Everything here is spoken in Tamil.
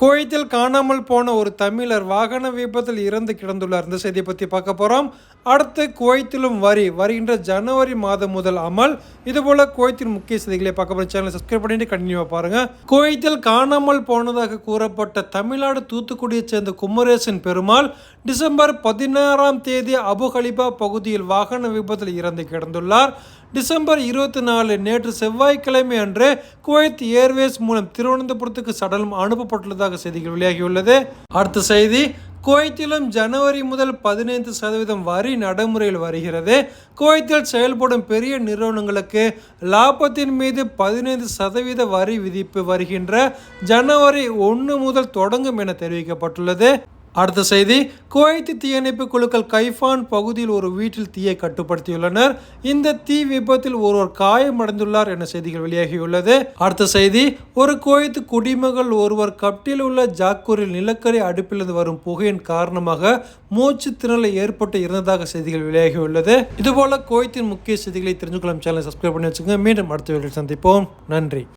குவைத்தில் காணாமல் போன ஒரு தமிழர் வாகன விபத்தில் இறந்து கிடந்துள்ளார். இந்த செய்தியை பற்றி பார்க்க போகிறோம் அடுத்து குவைத்திலும் வரி வருகின்ற ஜனவரி மாதம் முதல் அமல். இதுபோல் குவைத்தின் முக்கிய செய்திகளை பார்க்க போகிற சேனலை சப்ஸ்கிரைப் பண்ணிட்டு கண்டினியூவாக பாருங்கள் குவைத்தில் காணாமல் போனதாக கூறப்பட்ட தமிழ்நாடு தூத்துக்குடியைச் சேர்ந்த குமரேசன் பெருமாள் டிசம்பர் பதினாறாம் தேதி அபுகலிபா பகுதியில் வாகன விபத்தில் இறந்து கிடந்துள்ளார். டிசம்பர் இருபத்தி நாலு நேற்று செவ்வாய்க்கிழமை அன்று குவைத் ஏர்வேஸ் மூலம் திருவனந்தபுரத்துக்கு சடலம் அனுப்பப்பட்டுள்ளதாக செய்திகள் வெளியாகியுள்ளது. அடுத்த செய்தி குவைத்திலும் ஜனவரி முதல் பதினைந்து சதவீதம் வரி நடைமுறையில் வருகிறது. குவைத்தில் செயல்படும் பெரிய நிறுவனங்களுக்கு லாபத்தின் மீது பதினைந்து சதவீத வரி விதிப்பு வருகின்ற ஜனவரி ஒன்று முதல் தொடங்கும் என தெரிவிக்கப்பட்டுள்ளது. அடுத்த செய்தி குவைத்து தீயணைப்பு குழுக்கள் கைஃபான் பகுதியில் ஒரு வீட்டில் தீயை கட்டுப்படுத்தியுள்ளனர். இந்த தீ விபத்தில் ஒருவர் காயமடைந்துள்ளார் என செய்திகள் வெளியாகியுள்ளது. அடுத்த செய்தி ஒரு குவைத்து குடிமகள் ஒருவர் கப்டில் உள்ள ஜாக்கூரில் நிலக்கரி அடுப்பிலிருந்து வரும் புகையின் காரணமாக மூச்சு திணறல் ஏற்பட்டு இருந்ததாக செய்திகள் வெளியாகியுள்ளது. இதுபோல குவைத்தின் முக்கிய செய்திகளை தெரிஞ்சுக்கலாம். சேனலை சப்ஸ்கிரைப் பண்ணி வச்சுங்க மீண்டும் அடுத்த சந்திப்போம். நன்றி.